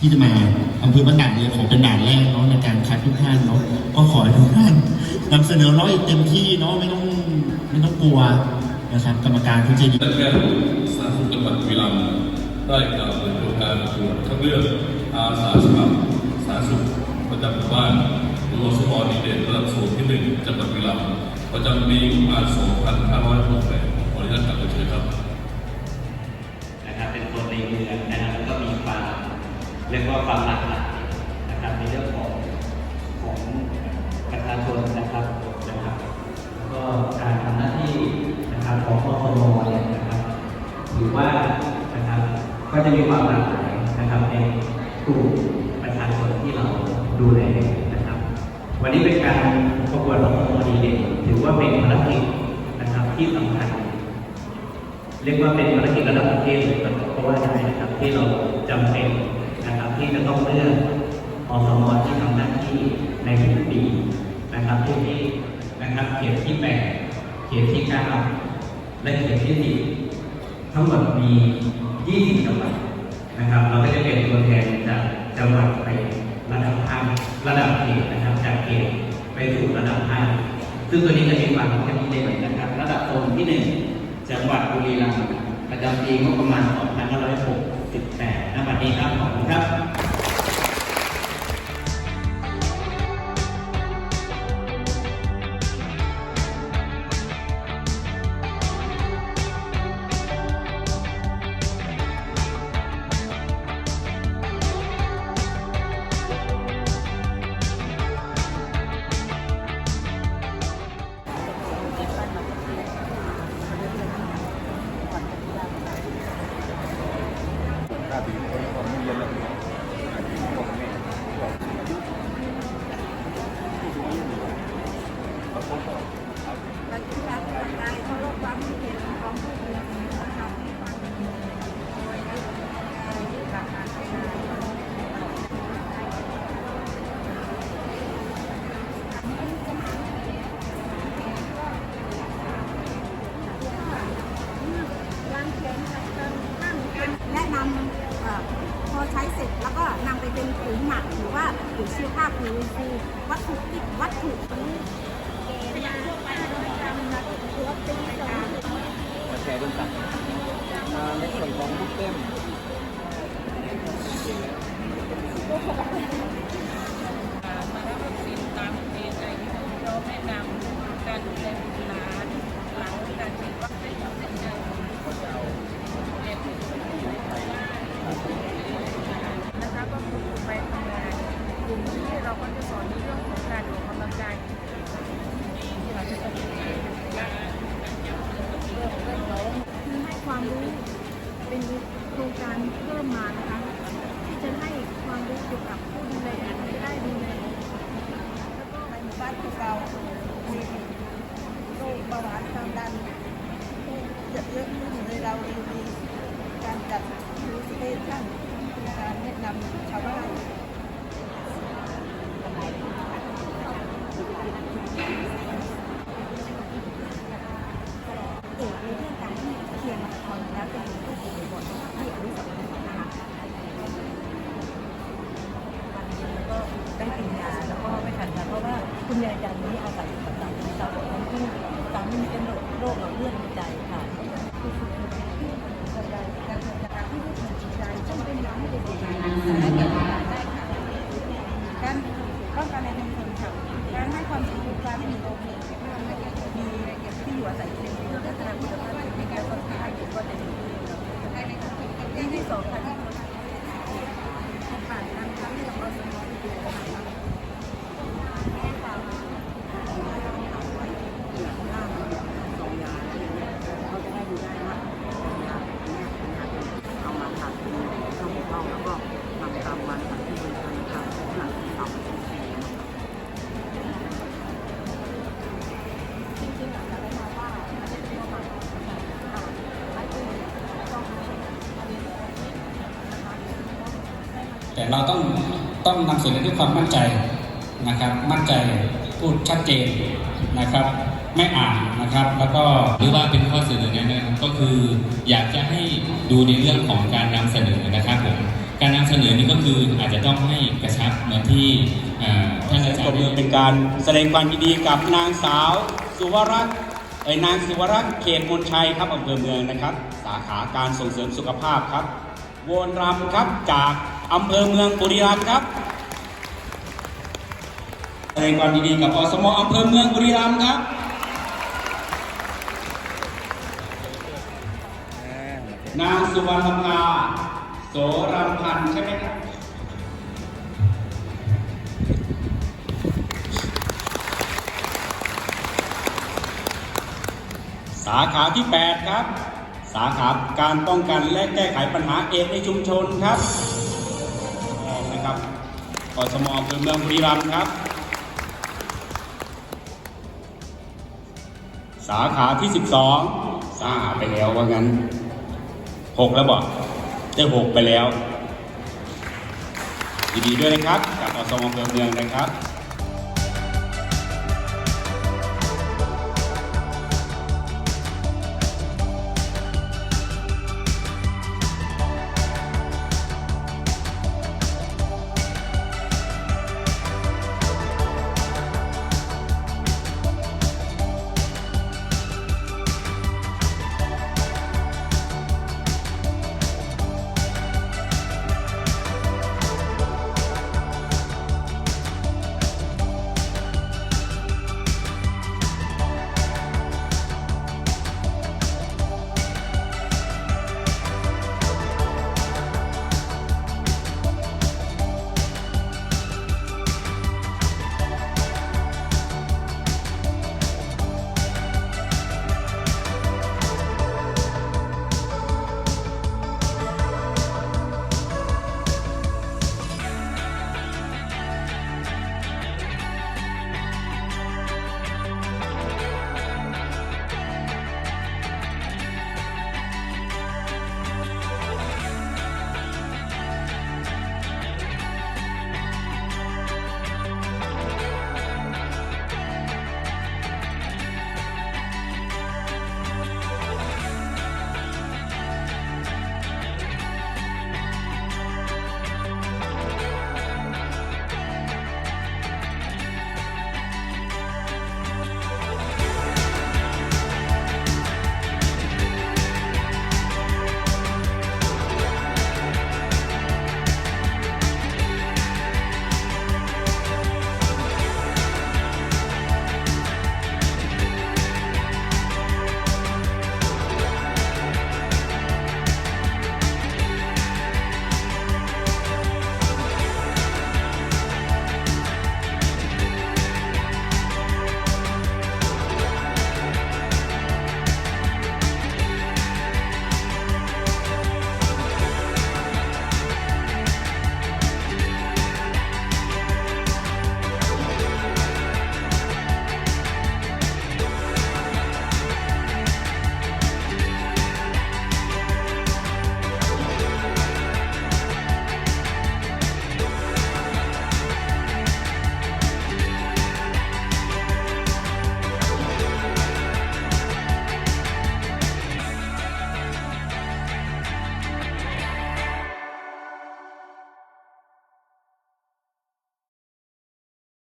ที่จะมาอำเภอบ้านด่านเนี่ยขอเป็นด่านแรกเนาะในการคัดทุกท่านเนาะก็ขอให้ทุกท่านนำเสนอร้อยเต็มที่เนาะไม่ต้องไม่ต้องกลัวนะครับกรรมการทุกใจดีและแพทย์สาธารณสุขจังหวัดบุรีรัมย์ได้กล่าวเปิดโครงการตรวจคัดเลือกอาสาสมัครสาธารณสุขประจำหมู่บ้านหรืออสมดีเด่นระดับสูงที่หนึ่งจังหวัดบุรีรัมย์ประจำปีประมาณ2568 เรียกว่าความหลากหลายนะครับในเรื่องของของประชาชนนะครับนะครับก็การทำหน้าที่นะครับของอสมเนี่ยนะครับถือว่านะครับก็จะมีความหลากหลายนะครับในกลุ่มประชาชนที่เราดูแลนะครับ วันนี้เป็นการประกวดอสมดีเด่นถือว่าเป็นภารกิจนะครับที่สำคัญเรียกว่าเป็นภารกิจระดับประเทศเลยก็ว่าได้นะครับที่เราจำเป็น ที่จะต้องเลือกอสมที่ทำหน้าที่ในทุกปีนะครับที่นี้นะครับเขตที่แปดเขตที่เก้าและเขตที่สิบทั้งหมดมี20จังหวัดนะครับ เราก็จะเป็นตัวแทนจากจังหวัดไประดับภาคระดับเขตนะครับ จากเขตไปสู่ระดับภาคซึ่งตัวนี้จะมีความสำคัญที่เด่นนะครับ ระดับโซนที่หนึ่งจังหวัดบุรีรัมย์ประจำปีงบประมาณ 18นะบัดนี้ครับขอบคุณครับ เป็นปุ๋ยหมักหรือว่าปุ๋ยเชื้อผ้าปุ๋ยอินทรีย์วัตถุดิบวัตถุนี้ขยะทั่วไปทำนะถือว่าเป็นกรมาแชร์ด้วยกันในส่วนของบุกเต็ม เราก็จะสอนในเรื่องของการออกกำลังกายที่เราจะต้องคือให้ความรู้เป็นโครงการเพิ่มมานะคะที่จะให้ความรู้เกี่ยวกับผู้ดูแลจะได้ดูแลแล้วก็ในหมู่บ้านของเรามีโรคเบาหวานความดันเยอะเยอะขึ้นเลยเราเลยมีการจัดดูสเตชั่นการแนะนำชาวบ้าน ครแล้วจะมีผู้ป่วยบ่อยที่อายุสำคัญนะคะวันนี้แล้วก็ได้กินยาแล้วก็ไม่ขัดยาเพราะว่าคุณยายจันนี้อาศัยอยู่กับสามีสาวของทั้งคู่สามีเป็นโรคหลอดเลือด แต่เราต้องต้องนำเสนอด้วยความมั่นใจนะครับ มั่นใจพูดชัดเจนนะครับ ไม่อ่านนะครับ แล้วก็หรือว่าเป็นข้อเสนอแนะนะครับก็คืออยากจะให้ดูในเรื่องของการนำเสนอนะครับผมการนำเสเหลือนี่ก็คืออาจจะต้องให้กระชับเหมือนที่เอ่อท่านอาปจารรบย์มืได้อเป็นการแสดงความยินดีกับนางสาว สุวรักษ์เอ้ยนางสุวรักษ์เขตมนชัยครับอำเภอเมืองนะครับ สาขาการส่งเสริมสุขภาพครับโวนรำครับจาก อำเภอเมืองบุรีรัมย์ครับแสดงความยินดีกับอสมอำเภอเมืองบุรีรัมย์ครับนางสุวรรณภาโสรำพันธ์ใช่ไหมครับสาขาที่ 8 ครับ สาขาการป้องกันและแก้ไขปัญหาเอดในชุมชนครับ อสมอำเภอเมืองบุรีรัมย์ครับ สาขาที่ 12 สาขาไปแล้วว่างั้น 6 แล้วบอกได้6ไปแล้วยินดีด้วยนะครับกับอสมอำเภอเมืองนะครับ